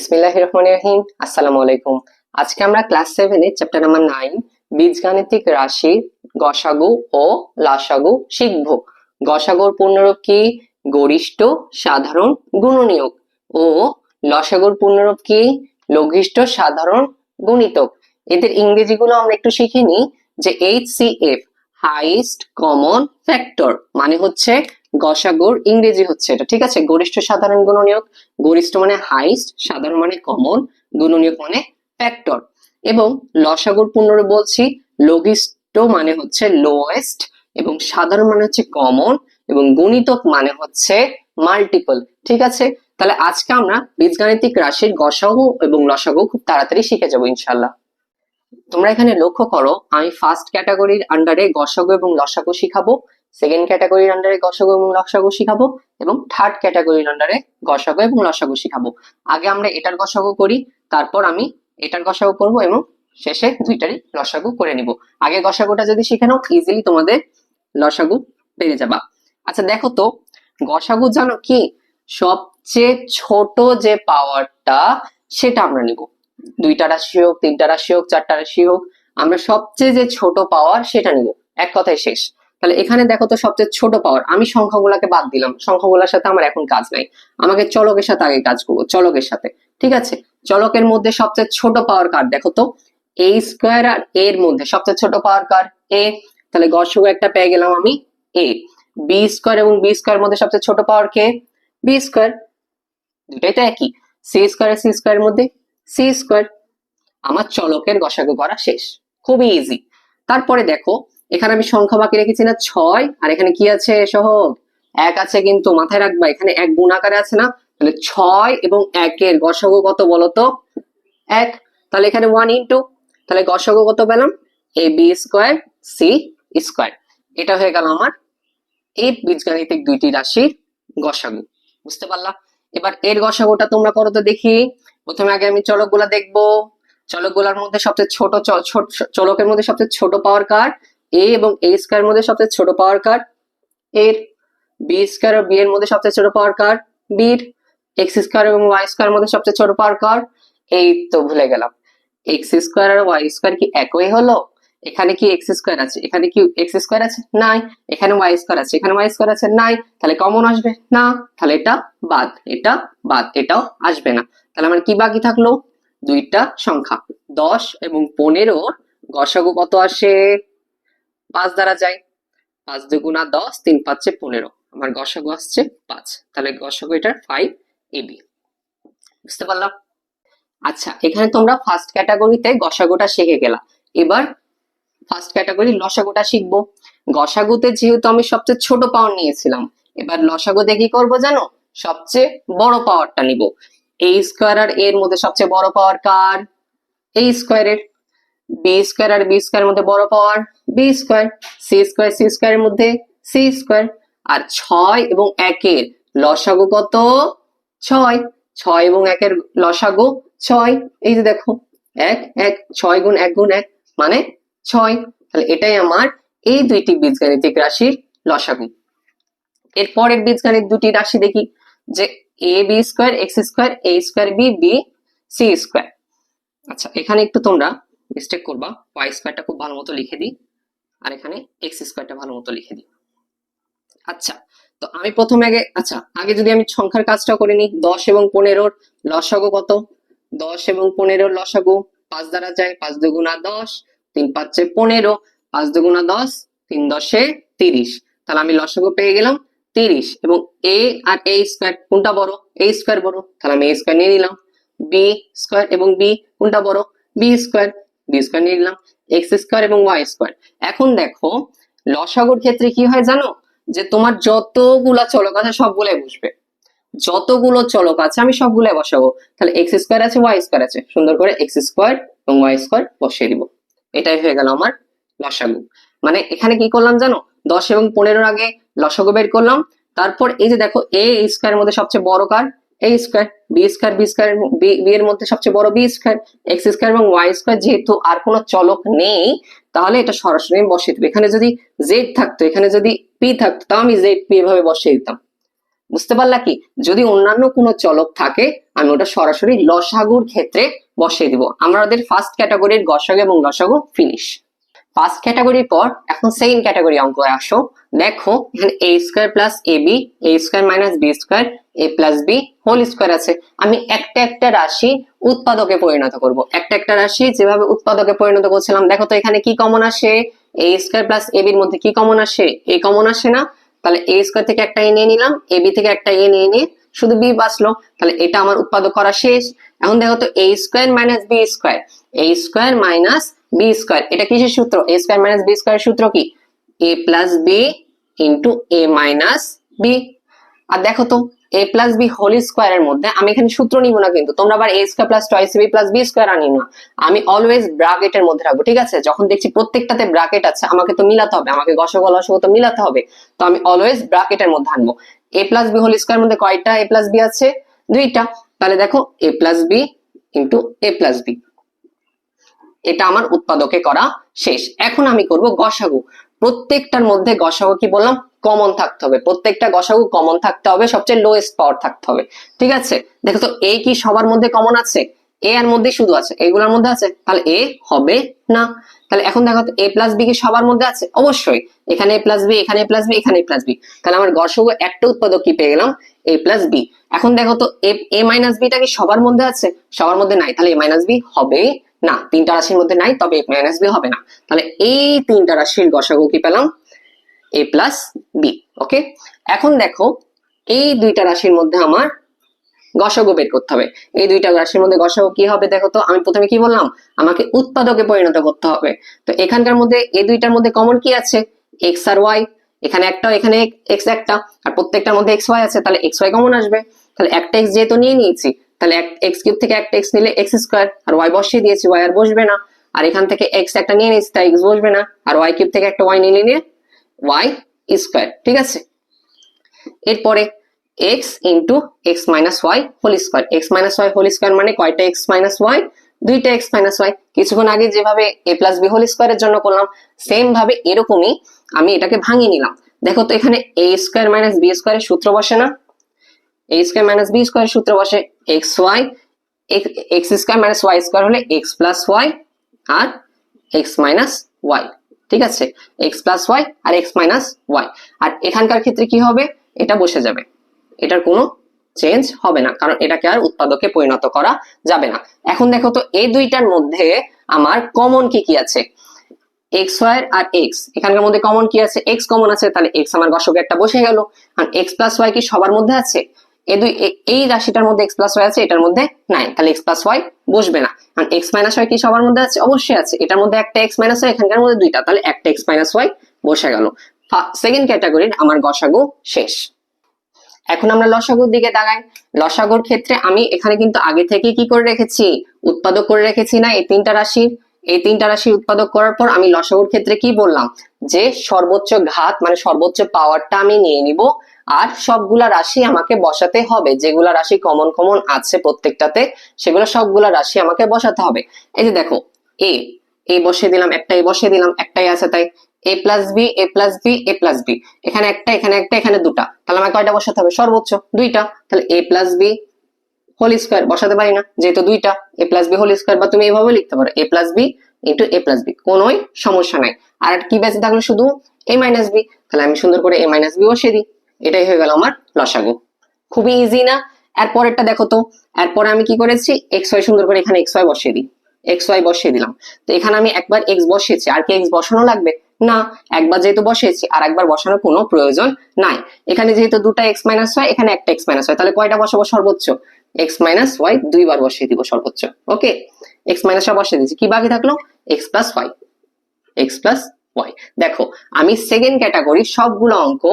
বিসমিল্লাহ রহমান রহিম আলাইকুম আজকে আমরা ক্লাস সেভেনে চ্যাপ্টার নাম্বার নাইন, বীজগাণিতিক রাশি গসাগু ও লাসাগু শিখব। গসাগুর পূর্ণরূপ কি? গরিষ্ঠ, সাধারণ, গুণনীয়ক। ও লসাগুর পূর্ণরূপ কি? লঘিষ্ঠ, সাধারণ, গুণিতক। এদের ইংরেজিগুলো আমরা একটু শিখে নিই যে H C F highest common factor মানে হচ্ছে গসাগুর, ইংরেজি হচ্ছে এটা, ঠিক আছে? গরিষ্ঠ সাধারণ গুণনীয়ক, গরিষ্ঠ মানে হাইস্ট সাধারণ মানে কমন গুণনীয়ক মানে ফ্যাক্টর এবং লসাগুর পুনরায় বলছি, লঘিষ্ঠ মানে হচ্ছে লোয়েস্ট এবং সাধারণ মানে হচ্ছে কমন এবং গুণিতক মানে হচ্ছে মাল্টিপল ঠিক আছে? তাহলে আজকে আমরা বীজগাণিতিক রাশির গসাগু এবং লসাগু খুব তাড়াতাড়ি শিখে যাব ইনশাল্লাহ তোমরা এখানে লক্ষ্য করো, আমি ফার্স্ট ক্যাটাগরির আন্ডারে গসাগু এবং লসাগু শিখাবো সেকেন্ড ক্যাটাগরির আন্ডারে গসাগু এবং লসাগু শিখাবো, এবং থার্ড ক্যাটাগরির আন্ডারে গসাগু এবং লসাগু শিখাবো। আগে আমরা এটার গসাগু করি, তারপর আমি এটার গসাগু করব এবং শেষে দুইটারই লসাগু করে নিব। আগে গসাগুটা যদি শিখে নাও ইজিলি তোমাদের লসাগু পেরে যাবা। আচ্ছা দেখো তো, গসাগু জানো কি? সবচেয়ে ছোট যে পাওয়ারটা সেটা আমরা নিব। দুইটা রাশি হোক, তিনটা রাশি হোক, চারটা রাশি হোক, আমরা সবচেয়ে যে ছোট পাওয়ার সেটা নিব। এক কথায় শেষ। তাহলে এখানে দেখো তো সবচেয়ে ছোট পাওয়ার আমি সংখ্যাগুলাকে বাদ দিলাম। সংখ্যাগুলোর সাথে আমার এখন কাজ নাই। আমাকে চলকের সাথে আগে কাজ করব, চলকের সাথে। ঠিক আছে? চলকের মধ্যে সবচেয়ে ছোট পাওয়ার কার? দেখো তো। এ স্কোয়ার আর এর মধ্যে সবচেয়ে ছোট পাওয়ার কার? এ তাহলে গসগু একটা পেয়ে গেলাম আমি এ বি স্কোয়ার এবং বি স্কোয়ার মধ্যে সবচেয়ে ছোট পাওয়ার কে? বি স্কোয়ার দুটাই তো একই। সি স্কোয়ার সি স্কোয়ার মধ্যে সি স্কোয়ার। আমার চলকের গসাগু করা শেষ। খুবই ইজি তারপরে দেখো, এখানে আমি সংখ্যা বাকি রেখেছি না, ছয়। আর এখানে কি আছে সহগ? এক আছে কিন্তু মাথায় রাখবা, এখানে এক গুণ আকারে আছে না? তাহলে ছয় এবং একের গসাগু কত বলতো এক। তাহলে এখানে ওয়ান ইন্টু তাহলে গসাগু কত পেলাম? A b square c square এটা হয়ে গেল আমার এই বীজগাণিতিক দুইটি রাশির গসাগু। বুঝতে পারলা? এবার এর গসাগুটা তোমরা করো তো দেখি। প্রথমে আগে আমি চলকগুলা দেখব। চলকগুলার মধ্যে সবচেয়ে ছোট চলকের মধ্যে সবচেয়ে ছোট পাওয়ার কার এ এবং এ স্কোয়ার মধ্যে সবচেয়ে ছোট পাওয়ার কার এর বি স্কোয়ার ও বি এর মধ্যে সবচেয়ে ছোট পাওয়ার কার বির এক্স স্কোয়ার এবং ওয়াই স্কোয়ার মধ্যে সবচেয়ে ছোট পাওয়ার কার এই তো ভুলে গেলাম। এক্স স্কোয়ার আর ওয়াই স্কোয়ার কি একই হলো? এখানে কি এক্স স্কোয়ার আছে? এখানে কি এক্স স্কোয়ার আছে? নাই। এখানে ওয়াই স্কোয়ার আছে? এখানে ওয়াই স্কোয়ার আছে? নাই। তাহলে কমন আসবে? না। তাহলে এটা বাদ। এটা বাদ। এটাও আসবে না। তাহলে আমার কি বাকি থাকল? দুইটা সংখ্যা। দশ এবং পনেরো গসাগু কত আসে? পাঁচ দ্বারা যায়। পাঁচ দুগুণা দশ, তিন পাঁচে পনেরো। আমার গসাগু আসছে পাঁচ। তাহলে গসাগু এটার ফাইভ এবি বুঝতে পারলাম? আচ্ছা এখানে তোমরা ফার্স্ট ক্যাটাগরিতে গসাগুটা শিখে গেলা। এবার ফার্স্ট ক্যাটাগরি লসাগুটা শিখব। গসাগুতে যেহেতু আমি সবচেয়ে ছোট পাওয়ার নিয়েছিলাম, এবার লসাগুতে কি করব জানো? সবচেয়ে বড় পাওয়ারটা নিব। এ স্কোয়ার আর এর মধ্যে সবচেয়ে বড় পাওয়ার কার? এ স্কোয়ারের বি স্কোয়ার আর বি স্কোয়ার মধ্যে বড় power b square c square c স্কোয়ারের মধ্যে সি স্কোয়ার আর ছয় এবং একের লসাগু কত? ছয়। ছয় এবং একের লসাগু ছয়। এই যে দেখো, এক এক, ছয় গুণ এক গুণ এক মানে ছয়। তাহলে এটাই আমার এই দুইটি বীজগাণিতিক রাশির লসাগু। এরপরের বীজগাণিত দুটি রাশি দেখি, যে a b square x square a square b b c square আচ্ছা এখানে একটু তোমরা মিস্টেক করবা। ওয়াই স্কোয়ারটা খুব ভালো মতো লিখে দিই, আর এখানে এক্স স্কোয়ারটা ভালো মতো লিখে দিই। আচ্ছা তো আমি প্রথমে আগে আচ্ছা আগে যদি আমি সংখ্যার কাজটা করে নিই, দশ এবং পনেরোর লসাগু কত? দশ এবং পনেরোর লসাগু পাঁচ দ্বারা যায়, পাঁচ দুগুণা দশ, তিন পাঁচে পনেরো, পাঁচ দুগুণা দশ, তিন দশে তিরিশ। তাহলে আমি লসাগু পেয়ে গেলাম। তিরিশ এবং এ আর এ স্কোয়ার কোনটা বড়? এ স্কোয়ার বড়। তাহলে আমি এ স্কোয়ার নিয়ে নিলাম। বি স্কোয়ার এবং বি কোনটা বড়? বি স্কোয়ার বি স্কোয়ার নিয়ে নিলাম। এক্স স্কোয়ার এবং ওয়াই স্কোয়ার এখন দেখো লসাগুর ক্ষেত্রে কি হয় জানো? যে তোমার যতগুলা চলক আছে সবগুলাই বসবে। যতগুলো চলক আছে আমি সবগুলাই বসাবো। তাহলে এক্স স্কোয়ার আছে ওয়াই স্কোয়ার আছে। সুন্দর করে এক্স স্কোয়ার এবং ওয়াই স্কোয়ার বসিয়ে দিব। এটাই হয়ে গেল আমার লসাগু। মানে এখানে কি করলাম জানো? দশ এবং পনেরোর আগে লসাগু বের করলাম। তারপর এই যে দেখো, এ স্কোয়ার মধ্যে সবচেয়ে বড় কার? A square b square b square b এর মধ্যে সবচেয়ে বড় বি স্কোয়ার এক্স স্কোয়ার এবং ওয়াই স্কোয়ার যেহেতু আর কোনো চলক নেই, তাহলে এটা সরাসরি আমি বসিয়ে দেবো। এখানে যদি জেড থাকতো, এখানে যদি পি থাকতো, তাও আমি জেড পি এভাবে বসিয়ে দিতাম। বুঝতে পারলা কি? যদি অন্যান্য কোনো চলক থাকে, আমি ওটা সরাসরি লসাগুর ক্ষেত্রে বসিয়ে দিব। আমাদের ফার্স্ট ক্যাটাগরির গসাগু এবং লসাগু ফিনিশ ফার্স্ট ক্যাটাগরির পর, এখন সেকেন্ড ক্যাটাগরি অঙ্ক আসো। দেখো, এখানে a square plus a b a square minus b square a plus b whole square আছে। আমি একটা একটা রাশি উৎপাদকে পরিণত করব। একটা একটা রাশি যেভাবে উৎপাদকে পরিণত করছিলাম, দেখো তো এখানে কি কমন আসে? এ স্কোয়ার প্লাস এ বির মধ্যে কি কমন আসে? এ কমন আসে না। তাহলে এ স্কোয়ার থেকে একটা এ নিয়ে নিলাম এ বি থেকে একটা এ নিয়ে নিয়ে শুধু বি বাঁচলো। তাহলে এটা আমার উৎপাদক করা শেষ। এখন দেখো তো a square minus b square a square minus b square এটা কিসের সূত্র? A square minus b square সূত্র কি? A plus b into a minus b আর দেখো তো এ প্লাস বি হোল স্কোয়ারের মধ্যে আমি এখানে সূত্র নিব না কিন্তু, তোমরা আবার a square plus twice b plus b square আনিও না। আমি অলওয়েজ ব্রাকেটের মধ্যে রাখব, ঠিক আছে? যখন দেখছি প্রত্যেকটাতে ব্রাকেট আছে, আমাকে তো মিলাতে হবে, আমাকে গসক লসক তো মিলাতে হবে। তো আমি অলওয়েজ ব্রাকেটের মধ্যে আনব। A plus b whole square মধ্যে কয়টা এ প্লাস বি আছে? দুইটা। তাহলে দেখো a plus b into a plus b এটা আমার উৎপাদকে করা শেষ। এখন আমি করব গসাগু। প্রত্যেকটার মধ্যে গসাগু কি বললাম? কমন থাকতে হবে। প্রত্যেকটা গসাগু কমন থাকতে হবে, সবচেয়ে লোয়েস্ট পাওয়ার থাকতে হবে। ঠিক আছে? দেখো তো এ কি সবার মধ্যে কমন আছে? এ এর মধ্যে শুধু আছে। এগুলোর মধ্যে আছে? তাহলে এ হবে না। তাহলে এখন দেখো এ প্লাস বি কি সবার মধ্যে আছে? অবশ্যই। এখানে এ প্লাস বি এখানে এ প্লাস বি এখানে এ প্লাস বি তাহলে আমার গসাগু একটা উৎপাদক কি পেয়ে গেলাম? এ প্লাস বি এখন দেখো তো এ মাইনাস বিটা কি সবার মধ্যে আছে? সবার মধ্যে নাই। তাহলে এ মাইনাস বি হবে না, তিনটা রাশির মধ্যে নাই, তবে এ মাইনাস বি হবে না। তাহলে এই তিনটা রাশির গসাগু কি পেলাম? এ প্লাস বি ওকে এখন দেখো, এই দুইটা রাশির মধ্যে আমার গসাগু বের করতে হবে। এই দুইটা রাশির মধ্যে গসাগু কি হবে দেখো তো, আমি প্রথমে কি বললাম? আমাকে উৎপাদকে পরিণত করতে হবে। তো এখানকার মধ্যে, এই দুইটার মধ্যে কমন কি আছে? এক্স আর ওয়াই এখানে একটা, এখানে এক্স একটা, আর প্রত্যেকটার মধ্যে এক্স ওয়াই আছে, তাহলে এক্স ওয়াই কমন আসবে। তাহলে একটা এক্স যেহেতু নিয়ে নিয়েছি তাহলে এক্স কিউব থেকে একটা এক্স নিলে এক্স স্কোয়ার, আর ওয়াই বসিয়ে দিয়েছি ওয়াই আর বসবে না। আর এখান থেকে এক্স একটা নিয়ে নিয়েছি, তাই এক্স বসবে না। আর ওয়াই কিউব থেকে একটা ওয়াই নিয়ে নিলে ওয়াই স্কোয়ার, ঠিক আছে? এরপরে x into x minus y whole square x minus y whole square মানে কয়টা এক্স মাইনাস ওয়াই দুইটা এক্স মাইনাস ওয়াই কিছুক্ষণ আগে যেভাবে এ প্লাস বি হোল স্কোয়ারের জন্য করলাম সেম ভাবে এরকমই আমি এটাকে ভাঙিয়ে নিলাম। দেখো তো এখানে এ স্কোয়ার মাইনাস বি স্কোয়ারের সূত্র বসে না? এ স্কোয়ার মাইনাস বি স্কোয়ারের সূত্র বসে। X y x square minus y square হলে এক্স প্লাস ওয়াই আর এক্স মাইনাস ওয়াই ঠিক আছে? এক্স প্লাস ওয়াই আর এক্স মাইনাস ওয়াই আর এখানকার ক্ষেত্রে কি হবে? এটা বসে যাবে। এটার কোনো চেঞ্জ হবে না, কারণ এটাকে আর উৎপাদকে পরিণত করা যাবে না। এখন দেখো তো, এই দুইটার মধ্যে আমার কমন কি কি আছে? এক্স ওয়াই আর এক্স এখানকার মধ্যে কমন কি আছে? এক্স কমন আছে, তাহলে এক্স আমার গসকে একটা বসে গেল। আর এক্স প্লাস ওয়াই কি সবার মধ্যে আছে? দুই এই রাশিটার মধ্যে এক্স প্লাস ওয়াই আছে, এটার মধ্যে নাই। তাহলে এক্স প্লাস ওয়াই বসবে না। কারণ এক্স মাইনাস ওয়াই কি সবার মধ্যে আছে? অবশ্যই আছে। এটার মধ্যে একটা এক্স মাইনাস ওয়াই এখানকার মধ্যে দুইটা। তাহলে একটা এক্স মাইনাস ওয়াই বসে গেল। সেকেন্ড ক্যাটাগরির আমার গসাগু শেষ। এখন আমরা লসাগুর দিকে দাঁড়াই। লসাগুর ক্ষেত্রে আমি এখানে কিন্তু আগে থেকে কি করে রেখেছি? উৎপাদক করে রেখেছি না এই তিনটা রাশির। এই তিনটা রাশির উৎপাদক করার পর আমি লসাগুর ক্ষেত্রে কি বললাম? যে সর্বোচ্চ ঘাত মানে সর্বোচ্চ পাওয়ারটা আমি নিয়ে নিব। আর সবগুলা রাশি আমাকে বসাতে হবে। যেগুলা রাশি কমন কমন আছে প্রত্যেকটাতে, সেগুলো সবগুলা রাশি আমাকে বসাতে হবে। এই যে দেখো এ এ বসিয়ে দিলাম একটা এ দিলাম, একটাই আছে তাই। A plus b a plus b a plus b এখানে একটা এখানে একটা, এখানে দুটা। তাহলে আমার কয়টা বসাতে হবে? সর্বোচ্চ দুইটা। তাহলে a plus b whole square বসাতে পারি না, যেহেতু দুইটা। A plus b whole square বা তুমি এইভাবে লিখতে পারো। A plus b into a plus b কোনোই সমস্যা নাই। আর কি বেঁচে থাকল শুধু এ মাইনাস বি তাহলে আমি সুন্দর করে এ মাইনাস বি বসিয়ে দিই। এটাই হয়ে গেল আমার লসাগু। খুবই ইজি না। এর পরেরটা দেখো তো, এরপরে আমি কি করেছি? এক্স ওয়াই সুন্দর করে এখানে এক্স ওয়াই বসিয়ে দিই। এক্স ওয়াই বসিয়ে দিলাম। তো এখানে আমি একবার এক্স বসিয়েছি। আর কি এক্স বসানো লাগবে? না, একবার যেহেতু বসিয়েছি, আর একবার বসানোর কোনো প্রয়োজন নাই। এখানে যেহেতু দুটা এক্স মাইনাস হয় এখানে একটা এক্স মাইনাস হয় তাহলে কয়টা বসাবো সর্বোচ্চ? এক্স মাইনাস ওয়াই দুইবার বসিয়ে দিব সর্বোচ্চ। ওকে? এক্স মাইনাস ওয়াই বসিয়ে দিচ্ছি কি বাকি থাকল? X plus y x plus y দেখো, আমি সেকেন্ড ক্যাটাগরি সবগুলো অঙ্ক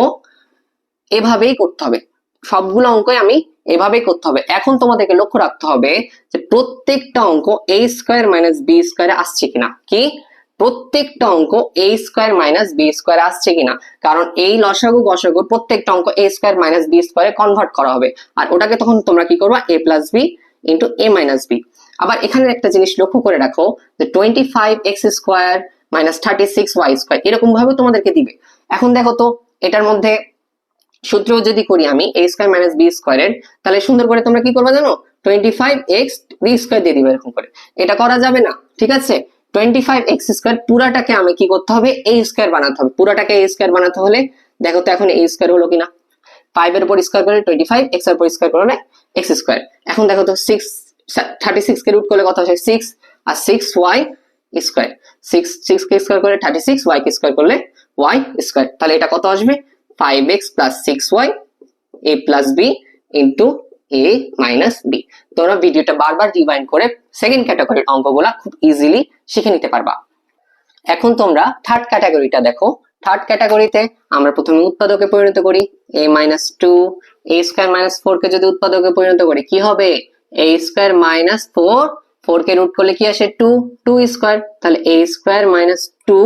এভাবেই করতে হবে। সবগুলো অঙ্কই আমি এভাবেই করতে হবে। এখন তোমাদেরকে লক্ষ্য রাখতে হবে যে প্রত্যেকটা অঙ্ক এ স্কোয়ার মাইনাস বি স্কোয়ারে আসছে কিনা। কি? প্রত্যেকটা অঙ্ক a square minus b square আসছে কিনা। কারণ এই লসাগু গসাগু প্রত্যেকটা অঙ্ক এ স্কোয়ার মাইনাস বি স্কোয়ারে কনভার্ট করা হবে। আর ওটাকে তখন তোমরা কি করবা? A plus b into a minus b আবার এখানে একটা জিনিস লক্ষ্য করে রাখো যে twenty five x square minus thirty six y square এরকম ভাবে তোমাদেরকে দিবে। এখন দেখো তো, এটার মধ্যে সূত্র যদি করি আমি এ স্কোয়ার মাইনাস বি স্কোয়ারের তাহলে সুন্দর করে তোমরা কি করবে জানো? Twenty five x b square দিয়ে দিবে এরকম করে। এটা করা যাবে না, ঠিক আছে? টোয়েন্টি ফাইভ এক্স স্কোয়ার পুরাটাকে আমি কি করতে হবে? এ স্কোয়ার বানাতে হবে। পুরাটাকে এ স্কোয়ার বানাতে হলে, দেখো তো এখন এ স্কোয়ার হলো কিনা? ফাইভ এর উপর স্কোয়ার করলে টোয়েন্টি ফাইভ এক্সের উপর স্কোয়ার করলে এক্স স্কোয়ার এখন দেখো তো সিক্স থার্টি সিক্স কে রুট করলে কত আসে? সিক্স আর six y square six six কে স্কোয়ার করলে থার্টি সিক্স ওয়াই কে স্কোয়ার করলে ওয়াই স্কোয়ার তাহলে এটা কত আসবে? Five x plus six y a plus b into a minus b তোমরা ভিডিওটা বারবার রিভাইন্ড করে সেকেন্ড ক্যাটাগরির অঙ্কগুলা খুব ইজিলি শিখে নিতে পারবা। এখন তোমরা থার্ড ক্যাটাগরিটা দেখো। থার্ড ক্যাটাগরিতে আমরা প্রথমে উৎপাদকে পরিণত করি। A minus two a square minus four কে যদি উৎপাদকে পরিণত করি, কি হবে? A square minus four four K root করলে কি আসে? টু টু স্কোয়ার তাহলে a square minus two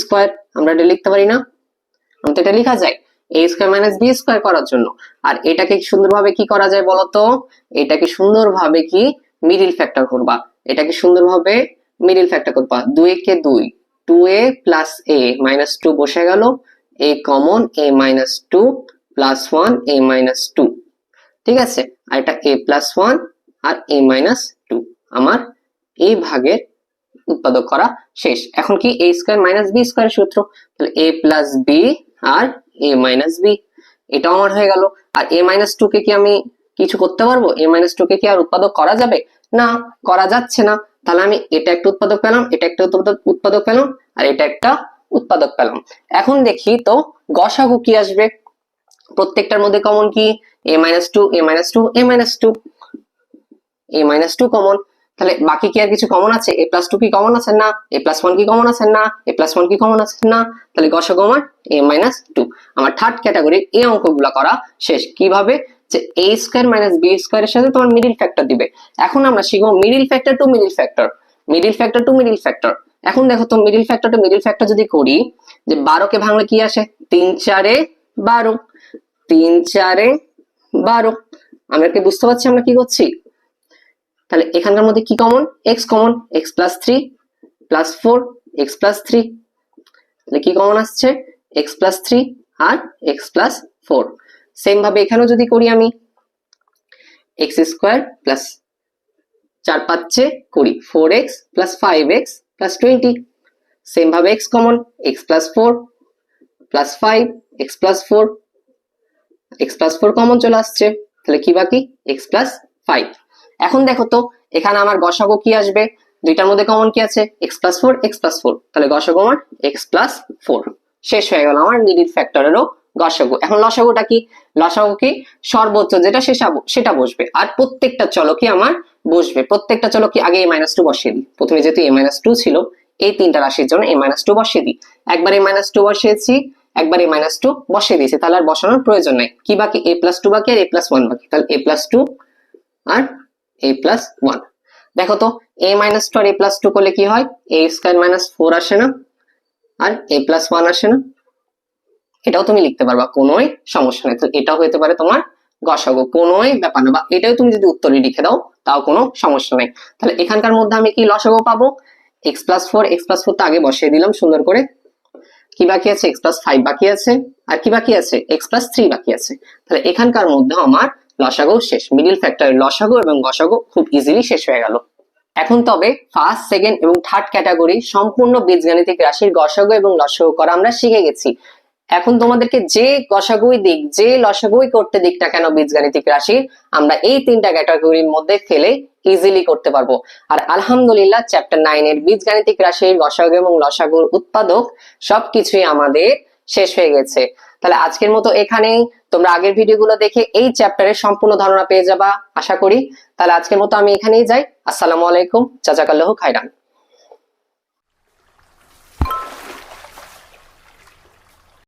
square আমরা এটা লিখতে পারি না। আমি তো এটা লেখা যায়। A square minus b square করার জন্য। আর এটাকে সুন্দরভাবে কি করা যায় বলতো এটাকে সুন্দরভাবে কি মিডিল ফ্যাক্টর করবা। এটাকে সুন্দরভাবে মিডিল ফ্যাক্টর করবা। দুই কে দুই। Two a plus a minus two বসে গেল। A common a minus two plus one a minus two ঠিক আছে? আর এটা এ প্লাস ওয়ান আর এ মাইনাস টু আমার এই ভাগের উৎপাদক করা শেষ। এখন কি a square minus b square সূত্র? তাহলে এ প্লাস বি আর এ মাইনাস বি এটাও আমার হয়ে গেল। আর এ মাইনাস টু কে কি আমি কিছু করতে পারব? এ মাইনাস টু কে কি আর উৎপাদক করা যাবে? না, করা যাচ্ছে না। তাহলে আমি এটা একটা উৎপাদক পেলাম, এটা একটা উৎপাদক পেলাম, আর এটা একটা উৎপাদক পেলাম। এখন দেখি তো, গসাগু কি আসবে? প্রত্যেকটার মধ্যে কমন কি? A minus two a minus two a minus two a minus two common তাহলে বাকি কি আর কিছু কমন আছে? এ প্লাস টু কি কমন আছে? না। এ প্লাস ওয়ান কি কমন আছে? না। এ প্লাস ওয়ান কি কমন আছে? না। তাহলে গসাগু আমার এ মাইনাস টু আমার থার্ড ক্যাটাগরির এই অঙ্কগুলো করা শেষ। কীভাবে? যে এ স্কোয়ার মাইনাস বি স্কোয়ারের সাথে তোমার মিডিল ফ্যাক্টর দিবে। এখন আমরা শিখব middle factor to middle factor middle factor to middle factor এখন দেখো তো middle factor to middle factor যদি করি, যে বারোকে ভাঙলে কি আসে? তিন চারে বারো। তিন চারে বারো। আমরা কি বুঝতে পারছি আমরা কি করছি? তাহলে এখানকার মধ্যে কি common x common x plus three plus four x plus three তাহলে কি কমন আসছে এক্স প্লাস থ্রি আর এক্স প্লাস ফোর সেম ভাবে এখানেও যদি করি আমি এক্স স্কোয়ার প্লাস চার পাচ্ছে কুড়ি four x plus five x plus twenty same ভাবে x common x plus four plus five x plus four x plus four common চলে আসছে তাহলে কি বাকি এক্স প্লাস ফাইভ এখন দেখো তো, এখানে আমার গসাগো কি আসবে? দুইটার মধ্যে কমন কি আছে? X plus four x plus four তাহলে গসাগু আমার এক্স প্লাস ফোর শেষ হয়ে গেল আমার মিডিল ফ্যাক্টরেরও গসাগু। এখন লসাগুটা কি? লসাগু কি? সর্বোচ্চ যেটা সেটা বসবে। আর প্রত্যেকটা চলকই আমার বসবে। প্রত্যেকটা চলক আগে এ মাইনাস টু বসিয়ে দিই? প্রথমে যেহেতু এ মাইনাস টু ছিল, এই তিনটা রাশির জন্য এ মাইনাস টু বসিয়ে দিই। একবার এ মাইনাস টু বসিয়েছি, একবার এ মাইনাস টু বসিয়ে দিয়েছি। তাহলে আর বসানোর প্রয়োজন নাই। কি বাকি? এ প্লাস টু বাকি আর এ প্লাস ওয়ান বাকি। তাহলে এ প্লাস টু আর এ প্লাস ওয়ান দেখো তো এ মাইনাস টু আর এ প্লাস টু করলে কি হয়? এ স্কোয়ার মাইনাস ফোর আসে না, আর এ প্লাস ওয়ান আসে না। এটাও তুমি লিখতে পারবা, কোনোই সমস্যা নেই। তো এটাও হতে পারে তোমার গসাগু, কোনোই ব্যাপার না। বা এটাও তুমি যদি উত্তরে লিখে দাও, তাও কোনো সমস্যা নেই। তাহলে এখানকার মধ্যে আমি কি লসাগু পাবো? X plus four x plus four তো আগে বসিয়ে দিলাম, সুন্দর করে। কি বাকি আছে? এক্স প্লাস ফাইভ বাকি আছে। আর কি বাকি আছে? এক্স প্লাস থ্রি বাকি আছে। তাহলে এখানকার মধ্যে আমার লসাগু শেষ। মিডিল ফ্যাক্টরের লসাগু এবং গসাগু খুব ইজিলি শেষ হয়ে গেল। এখন তবে ফার্স্ট সেকেন্ড এবং থার্ড ক্যাটাগরি সম্পূর্ণ বীজগাণিতিক রাশির গসাগু এবং লসাগু করা আমরা শিখে গেছি। এখন তোমাদেরকে যে গসাগুই দিক, যে লসাগুই করতে দিক না কেন বীজগাণিতিক রাশির আমরা এই তিনটা ক্যাটাগরির মধ্যে ফেলে ইজিলি করতে পারব। আর আলহামদুলিল্লাহ চ্যাপ্টার নাইন এর বীজগাণিতিক রাশির গসাগু এবং লসাগুর উৎপাদক সবকিছুই আমাদের শেষ হয়ে গেছে। তাহলে আজকের মতো এখানেই। তোমরা আগের ভিডিওগুলো দেখে এই চ্যাপ্টারের সম্পূর্ণ ধারণা পেয়ে যাবা, আশা করি। তাহলে আজকের মতো আমি এখানেই যাই। আসসালামু আলাইকুম। চাচাকাল্লাহ খাইরান